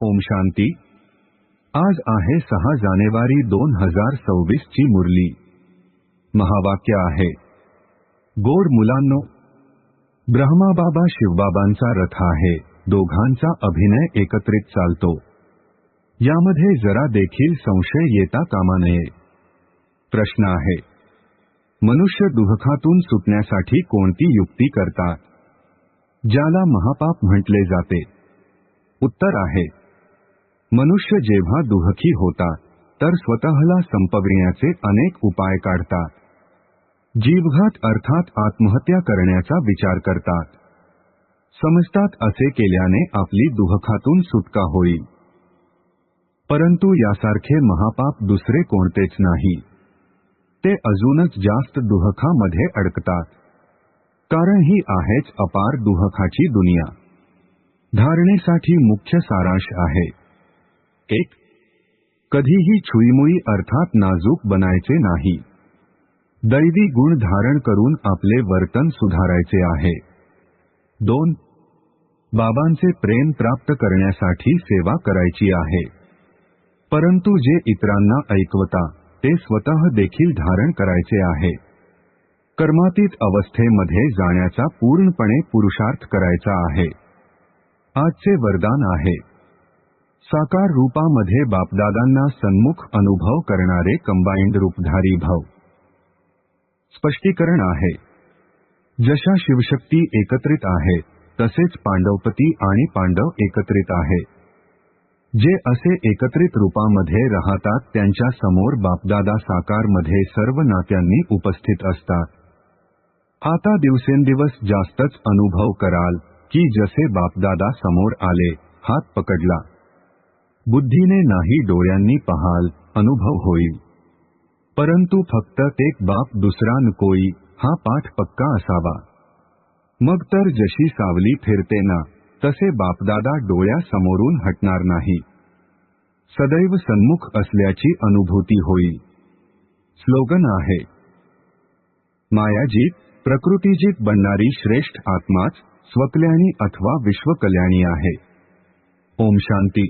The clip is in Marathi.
ओम शांती। आज आहे सहा जानेवारी दोन हज़ार सव्वीस ची मुरली. महावाक्य आहे, गोड मुलांनो ब्रह्माबाबा शिवबाबांचा रथ आहे, दोघांचा अभिनय एकत्रित चालतो. यामध्ये जरा देखील संशय येता कामा नये. प्रश्न आहे, मनुष्य दुःखातून सुटण्यासाठी कोणती युक्ती करतात? ज्याला महापाप म्हटले जाते. उत्तर आहे मनुष्य जेव्हा दुःखी होता तर स्वतःला संपविण्याचे अनेक उपाय काढतात जीवघात अर्थात आत्महत्या करण्याचा विचार करतात. समजतात असे केल्याने आपली दुःखातून सुटका होईल. परंतु यासारखे महापाप दुसरे कोणतेच नाही. ते अजूनच जास्त दुःखामध्ये अडकतात. कारण ही आहेच अपार दुःखाची दुनिया. धारणेसाठी मुख्य सारांश आहे. एक कधीही छुईमुई अर्थात नाजूक बनायचे नाही. दैवी गुण धारण करून आपले वर्तन सुधारायचे आहे. दोन बाबांचे प्रेम प्राप्त करण्यासाठी सेवा करायची आहे. परंतु जे इतरांना ऐकवता ते स्वतः देखील धारण करायचे आहे. कर्मातीत अवस्थेमध्ये जाण्याचा पूर्णपणे पुरुषार्थ करायचा आहे. आजचे वरदान आहे. साकार रूपामध्ये बापदादांना सन्मुख अनुभव करणारे कंबाईंड रूपधारी भाव स्पष्टीकरण आहे. जशा शिवशक्ती एकत्रित आहे तसेच पांडवपती आणि पांडव एकत्रित आहे. जे असे एकत्रित रूपामध्ये राहतात त्यांच्यासमोर बापदादा साकारमध्ये सर्व नात्यांनी उपस्थित असतात. आता दिवसेंदिवस जास्तच अनुभव कराल की जसे बापदादा समोर आले हात पकडला. बुद्धीने नाही डोळ्यांनी पहाल अनुभव होईल. परंतु फक्त एक बाप दुसरा नकोई हा पाठ पक्का असावा. मग तर जशी सावली फिरते ना तसे बापदादा डोळ्यासमोरून हटणार नाही. सदैव सन्मुख असल्याची अनुभूती होईल. स्लोगन आहे. मायाजीत प्रकृतीजीत बनणारी श्रेष्ठ आत्माच स्वकल्याणी अथवा विश्वकल्याणी आहे. ओम शांती.